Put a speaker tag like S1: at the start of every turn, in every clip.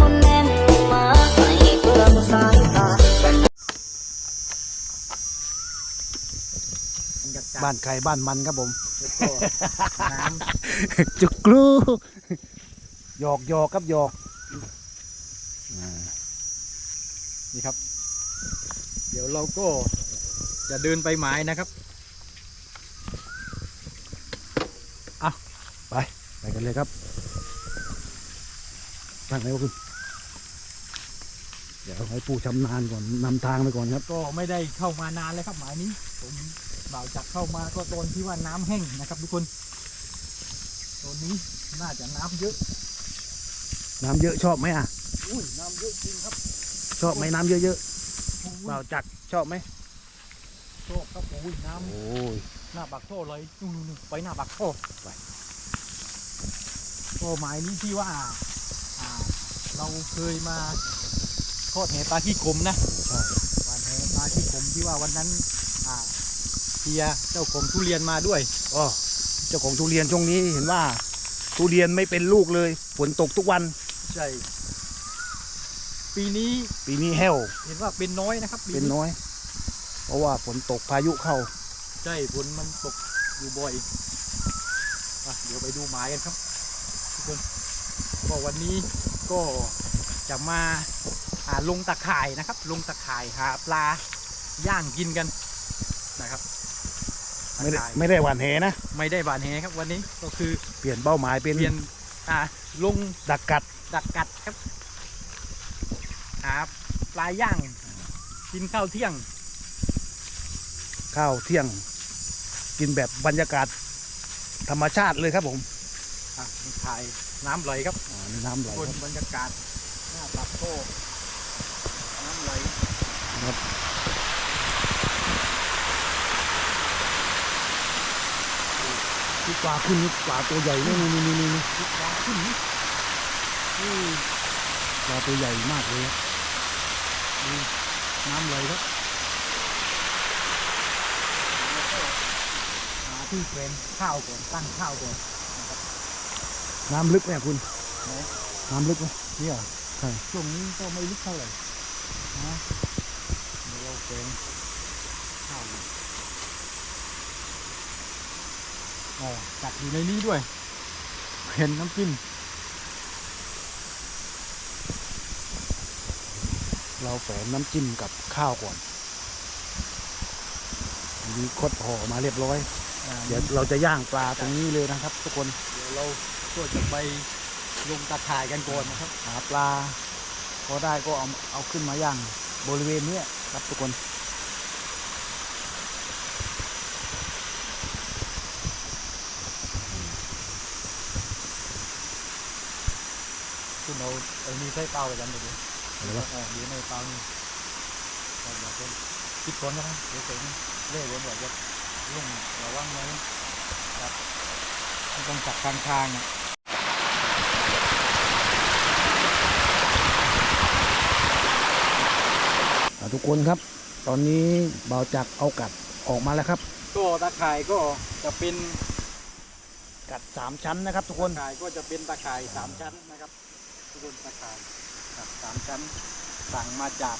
S1: บ่แน่นลงมาให้เพื่อสายตา
S2: บ้านใครบ้านมันครับผม
S3: น้
S2: จุกกลูหยอกหยอกครับหยอกอ่าำ
S3: นี่ครับ เดี๋ยวเราก็จะเดินไปหมายนะครับ
S2: ไปกันเลยครับทางไหนวะคุณเดี๋ยวให้ผู้ชำนาญก่อนนำทางไปก่อนครับ
S3: ก็ไม่ได้เข้ามานานเลยครับหมายนี้ ผมบ่าวจากเข้ามาก็ตอนที่ว่าน้ำแห้งนะครับ ทุกคนตอนนี้น่าจะน้ำเยอะ
S2: น้ำเยอะชอบไหมอะ
S3: อุ้ยน้ำเยอะจริงครับ
S2: ชอบไหมน้ำเยอะ
S3: โอ้
S2: ๆ
S3: ย
S2: เปล่าจักชอบไหม
S3: ชอบครับโอ้ยน้
S2: โอ้ยำ
S3: หน้าบักโท่เลยนู่นๆๆไปหน้าบักโท่ไปก็หมายนี้ที่ว่าอ่า เราเคยมาทอดแหปลาขี้กลมนะ
S2: ใช่
S3: หวานแหปลาขี้กลมที่ว่าวันนั้นอ่าเฮียเจ้าของทุเรียนมาด้วย
S2: อ๋อเจ้าของทุเรียนช่วงนี้เห็นว่า ทุเรียนไม่เป็นลูกเลยฝนตกทุกวัน
S3: ใช่ ปีนี้
S2: ปีนี้แห้ว
S3: เห็นว่าเป็นน้อยนะครับปี
S2: เป็นน้อย เพราะว่าฝนตกพายุเข้า
S3: ใช่ฝนมันตกอยู่บ่อยอะเดี๋ยวไปดูหมายกันครับทุกคนก็วันนี้ก็จะมาอ่าลงตะข่ายนะครับ ลงตะข่ายหาปลาย่างกินกันนะครับตะ
S2: ไม่ได้
S3: ข่าย
S2: ไม่ได้หวานแหนะ
S3: ไม่ได้บานแหครับวันนี้ก็คือ
S2: เปลี่ยนเป้าหมายเป็น
S3: เปลี่ยนอ่าลง
S2: ดักกัด
S3: ดักกัดครับ หาปลาย่าง กินข้าวเที่ยง
S2: ข้าวเที่ยง กินแบบบรรยากาศ ธรรมชาติเลยครับผม
S3: อะมีถ่ายน้ำไหลครับ
S2: อ่านี่น้ำไหล
S3: บน
S2: ครับ
S3: บรรยากาศหน้าปากโตน้ำไหล
S2: ที่ปลาขึ้นนี่ปลาตัวใหญ่นี่นี่นี่นี่นี่
S3: ทิศทางขึ้นนี่นี่
S2: ปลาตัวใหญ่มากเลยครับ
S3: นี่น้ำไหลครับแล้วก็หาที่เป็นข้าวก่อนตั้งข้าวก่อน
S2: น้ำลึกไหมคุณ
S3: ไหน
S2: น้ำลึกไหม
S3: เนี่ยเหรอ
S2: ใช่
S3: ช่วงนี้ก็ไม่ลึกเท่าไหร่นะเดี๋ยวเราเป็นข้าวอยู่อ๋อจัดอยู่ในนี้ด้วย เห็นน้ำจิ้ม
S2: เราแฝงน้ำจิ้มกับข้าวก่อนอันนี้คดห่อมาเรียบร้อย
S3: อ่า
S2: เดี๋ยวเราจะย่างปลาตรงนี้เลยนะครับ ทุกคน
S3: เดี๋ยวเราก็จะไปลงตะข่ายกันก่อนนะครับ
S2: หาปลาพอได้ก็เอาเอาขึ้นมาย่างบริเวณเนี้ยครับทุกคน
S3: คุณเอาไอ้นี่ใส่เตาไปกันเดี๋ยวนี้
S2: อะไรวะ
S3: เออเดี๋ยวในเตานี่เราอยากเป็นคิดคนนะครับเดี๋ยวเสร็จเล่เดี๋ยวบอกว่าลุ่งระวังไว้ครับไม่ต้องจับกลางทางอะ
S2: อ่าทุกคนครับ ตอนนี้เบาจักเอากัดออกมาแล้วครับ
S3: ก็ตะข่ายก็จะเป็น
S2: กัดสามชั้นนะครับ ทุกคน
S3: ตะข่ายก็จะเป็นตะข่ายสามชั้นนะครับ ทุกคนตะข่ายครับสามชั้นสั่งมาจาก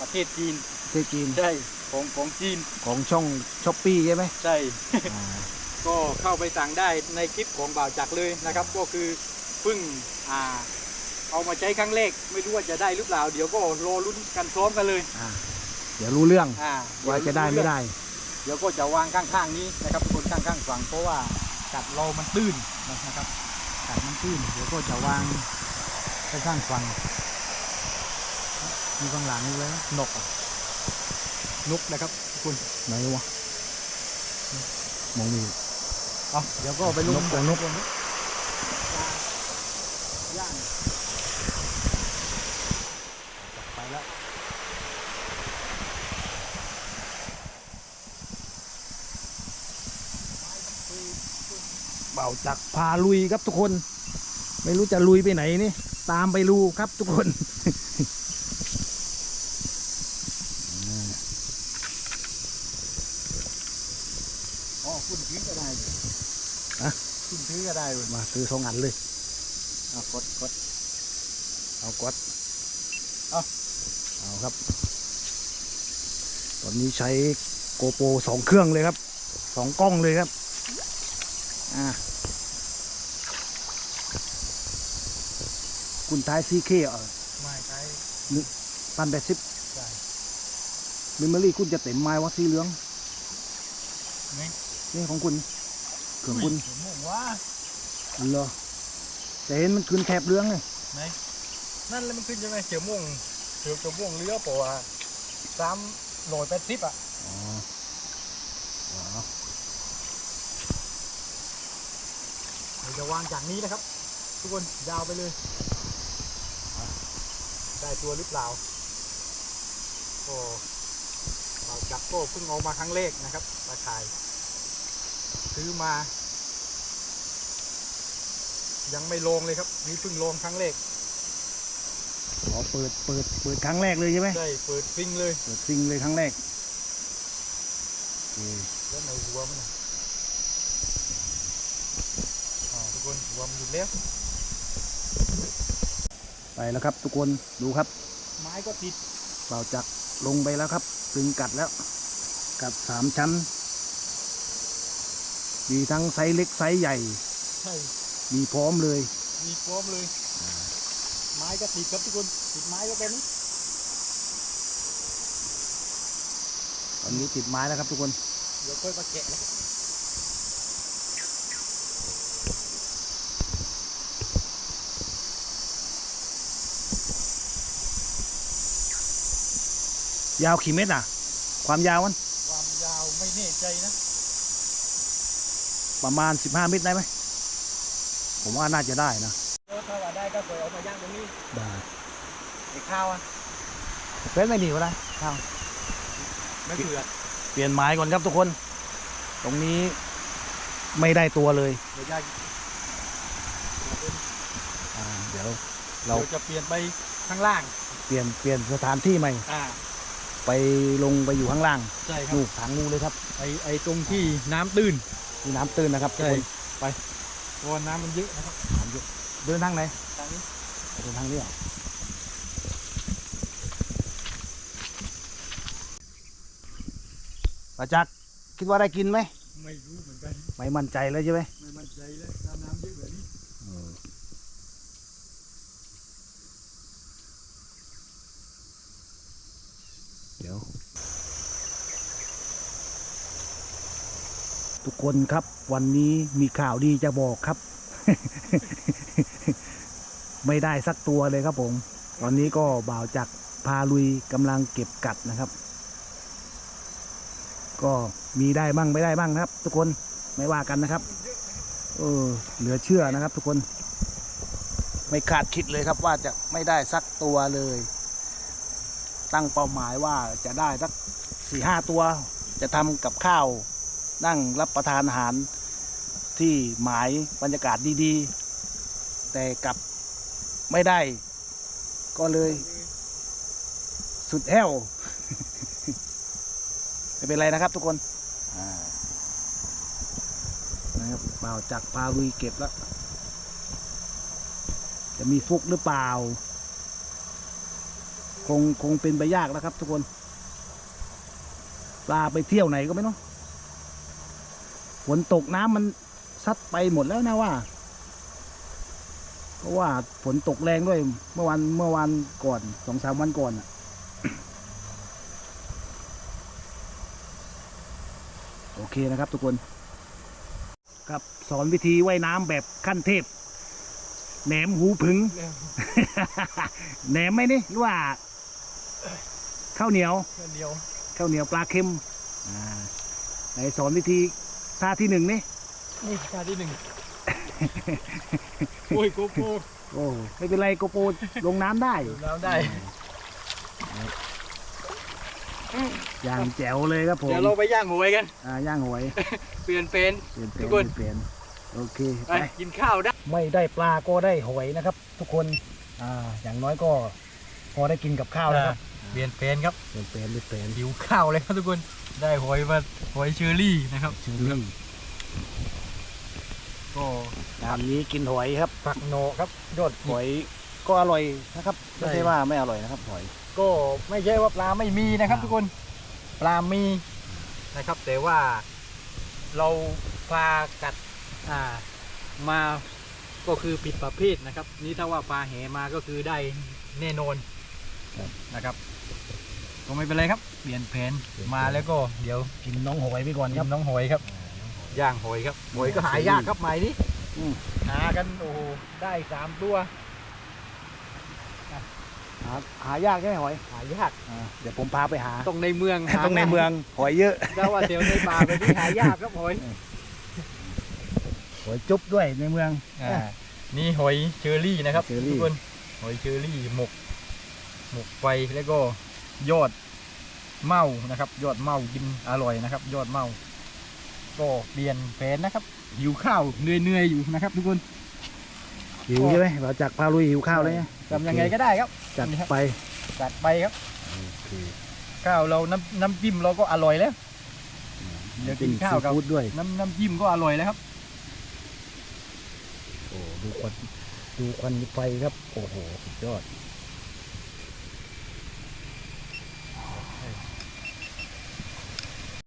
S3: ประเทศจีน
S2: ประเทศจีน
S3: ใช่ของของจีน
S2: ของช่องช้อปปี้ใช่ไหม
S3: ใช่
S2: อ่า
S3: ก็เข้าไปสั่งได้ในคลิปของบ่าวจักรเลยนะครับ ก็คือเพิ่งอ่า เอามาใช้ครั้งแรกไม่รู้ว่าจะได้หรือเปล่า เดี๋ยวก็รอลุ้นกันพร้อมกันเลย
S2: อ่าเดี๋ยวรู้เรื่อง
S3: อ่า
S2: ว่าจะได้ไม่ได้
S3: เดี๋ยวก็จะวางข้างๆนี้นะครับบนข้างๆฝั่งเพราะว่ากัดเรามันตื้นนะครับกัดมันตื้นเดี๋ยวก็จะวาง ข้างๆฝั่งมีข้างหลังนี่เลยนะนกอะนกนะครับทุกคน
S2: ไหนวะมองไมี
S3: เอาเดี๋ยวก็ไปลง
S2: นกกับนก
S3: ย่างไปแล้ว
S2: เบาจักพาลุยครับทุกคน ไม่รู้จะลุยไปไหนนี่ ตามไปดูครับทุกคน
S3: อ๋อคุณถือก็ได้
S2: อะ
S3: คุณถือก็ได้เว้ย
S2: มาซื้อสองอันเลย
S3: เอากดกด
S2: เอากด
S3: เอา
S2: เอาครับ ตอนนี้ใช้โกโปรสองเครื่องเลยครับสองกล้องเลยครับ อ่า คุณท้ายซีเคเออ
S3: ไม่ใช่
S2: พันแปดสิบ
S3: ใช่
S2: มิมเมอรี่คุณจะเต็มไม้ว่าสีเหลือง
S3: นี่
S2: นี่ของคุณเครื่องคุณ
S3: ผมมองว่า
S2: เหรอแต่เห็นมันคืนแถบเหลืองเลย
S3: ไหนนั่นแล้วมันขึ้นยังไงเขียวม่วงเขียวเขียวม่วงเลี้ยวปะวะสามโหลดแปดสิบอะ
S2: อ๋ออ๋อ
S3: เดี๋ยวจะวางจากนี้นะครับ ทุกคนยาวไปเลยอะ ได้ตัวหรือเปล่าก็เราจับก็เพิ่งเอามาครั้งแรกนะครับมาขาย ซื้อมา ยังไม่ลงเลยครับ นี่เพิ่งลงครั้งแรก
S2: อ๋อเปิดเปิดเปิดครั้งแรกเลยใช่ไหม
S3: ได้เปิดฟิงเลย
S2: เปิดซิงเลยครั้งแรกโอเค
S3: แล้วในหัวมันน่ะอ่าทุกคนหัวมันหยุดแล้ว
S2: ไปแล้วครับ ทุกคนดูครับ
S3: ไม้ก็ติด
S2: เปล่าจักรลงไปแล้วครับตึงกัดแล้วกัดสามชั้น มีทั้งไซส์เล็กไซส์ใหญ่
S3: ใช่
S2: มีพร้อมเลย
S3: มีพร้อมเลย ไม้ก็ติดครับทุกคนติดไม้ก็เป็น
S2: ตอนนี้ติดไม้แล้วครับทุกคน
S3: เดี๋ยวค่อยมาแกะนะ
S2: ยาวกี่เมตรอะ ความยาวมัน
S3: ความยาวไม่แน่ใจนะ
S2: ประมาณ 15 เมตรได้ไหม ผมว่าน่าจะได้นะ
S3: เออถ้าว่าได้ก็เคยเอามาย่างตรงนี้
S2: ได้
S3: ไอ้ข้าวอะ
S2: เป็นไม่ดีก็ได้ครับ
S3: ไม่เผือก
S2: เปลี่ยนไม้ก่อนครับทุกคน ตรงนี้ไม่ได้ตัวเลย
S3: เดี๋ยวย่าง
S2: อ่าเดี๋ยวเรา
S3: เราจะเปลี่ยนไปข้างล่าง
S2: เปลี่ยนเปลี่ยนสถานที่ใหม่
S3: อ่า
S2: ไปลงไปอยู่ข้างล่าง
S3: ใช่ครับ
S2: ลูกทางนู้นเลยครับ
S3: ไอไอตรงที่น้ำตื้น
S2: มีน้ำตื้นนะครับทุก
S3: ใช่
S2: คน
S3: เพราะว่าน้ำมันเยอะนะครับ
S2: น้ำเยอะเดินทางไหน
S3: ทางนี้
S2: เดินทางนี้เหรอประจักษ์คิดว่าได้กินไหม
S3: ไม่รู้เหมือนกัน
S2: ไม่มั่นใจเลยใช่ไหม
S3: ไม่มั่นใจแล้วน้ำน้ำเยอะแบบนี้
S2: เดี๋ยว ทุกคนครับ วันนี้มีข่าวดีจะบอกครับ ไม่ได้สักตัวเลยครับผม ตอนนี้ก็บ่าวจักพาลุยกำลังเก็บกัดนะครับ ก็มีได้บ้างไม่ได้บ้างนะครับ ทุกคนไม่ว่ากันนะครับ เออ เหลือเชื่อนะครับ ทุกคน ไม่คาดคิดเลยครับ ว่าจะไม่ได้สักตัวเลย ตั้งเป้าหมายว่าจะได้สักสี่ห้าตัว จะทำกับข้าว นั่งรับประทานอาหารที่หมายบรรยากาศดีๆ แต่กลับไม่ได้ ก็เลย สุดแห้วไม่เป็นไรนะครับทุกคนนะครับเปล่าจากปลาลุยเก็บแล้ว จะมีฟุกหรือเปล่า คงคงเป็นไปยากแล้วครับทุกคน ปลาไปเที่ยวไหนก็ไม่รู้ ฝนตกน้ำมันซัดไปหมดแล้วนะว่า เพราะว่าฝนตกแรงด้วย เมื่อวันเมื่อวันก่อนสองสามวันก่อนน่ะโอเคนะครับทุกคน ครับสอนวิธีว่ายน้ำแบบขั้นเทพ แหนมหูผึง
S3: เนี่ย
S2: แหนมไหมนี่หรือว่าข้าวเหนียว
S3: แค่เดียว
S2: ข้าวเหนียวปลาเค็มอ่าไหนสอนวิธี ท่าที่หนึ่งนี่
S3: นี่ท่าที่หนึ่งโอ้ยโกโก้
S2: โอ้ไม่เป็นไรโกโปรลงน้ำได้
S3: ดื่มน้ำได้
S2: อย่างแจ๋วเลยครับผม
S3: เดี๋ยวเราไปย่างหมูไว้กัน
S2: อ่าย่างหอย
S3: เปลี่ยนเป็น
S2: เปลี่ยนเป
S3: ทุ
S2: ลี่ย
S3: กคน
S2: นเปลี่ยนโอเค
S3: ไป
S2: ไป
S3: กินข้าวได้
S2: ไม่ได้ปลาก็ได้หอยนะครับ ทุกคนอ่าอย่างน้อยก็พอได้กินกับข้าวแล้วครับ
S3: เปลี่ยนแปลนครับ
S2: เป็นเป็นเป็นเป็น
S3: หิวข้าวเลยครับทุกคน ได้หอยมาหอยเชอรี่นะครับ
S2: ชื่อเรื่อง
S3: ก็
S2: ตามนี้กินหอยครับ
S3: ผักโหนครับยอด
S2: หอยก็อร่อยนะครับไม่
S3: ใช่
S2: ใช่ว่าไม่อร่อยนะครับหอย
S3: ก็ไม่ใช่ว่าปลาไม่มีนะครับ
S2: อ่า
S3: ทุกคนปลามีนะครับ แต่ว่าเราปลากัดอ่ามาก็คือผิดประเภทนะครับ นี่ถ้าว่าปลาแหมาก็คือได้แน่นอนนะครับ ก็ไม่เป็นไรครับ เปลี่ยนแผนมาแล้วก็เดี๋ยว
S2: กินน้องหอยไปก่อนค
S3: กิ
S2: รับ
S3: นน้องหอยครับย่างหอยครับหอยก็หายากครับหมายนี้
S2: อืม
S3: หากันโอ้โหได้สามตัว
S2: หาหายากใช่ไหมหอย
S3: หายาก
S2: อ่าเดี๋ยวผมพาไปหา
S3: ต้องในเมืองหา
S2: ต้องในเมืองหอยเยอะ
S3: ถ้าว่าเดี๋ยวในป่าไปที่หายากครับหอย
S2: หอยจุ๊บด้วยในเมือง
S3: อ่านี่หอยเชอรี่นะครับ
S2: เชอรี่
S3: ทุกคนหอยเชอรี่หมกหมกไฟแล้วก็ ยอดเมานะครับ ยอดเมากินอร่อยนะครับ ยอดเมา ก็เปลี่ยนแผนนะครับ หิวข้าวเหนื่อยๆอยู่นะครับ ทุกคน
S2: หิวใช่ไหมเราจากพาลุยหิวข้าวเลยไง
S3: ทำยังไงก็ได้ครับ
S2: จัด
S3: นี่ครับ
S2: ไป
S3: จัดไปครับข้าวเราน้ำน้ำจิ้มเราก็อร่อยแล้วเดี๋ยวกินข้าวกับ
S2: ซีฟู้ดด้วย
S3: น้ำน้ำจิ้มก็อร่อยแล้วครับ
S2: โอ้ดูควันดูควันไฟครับ โอ้โหสุดยอด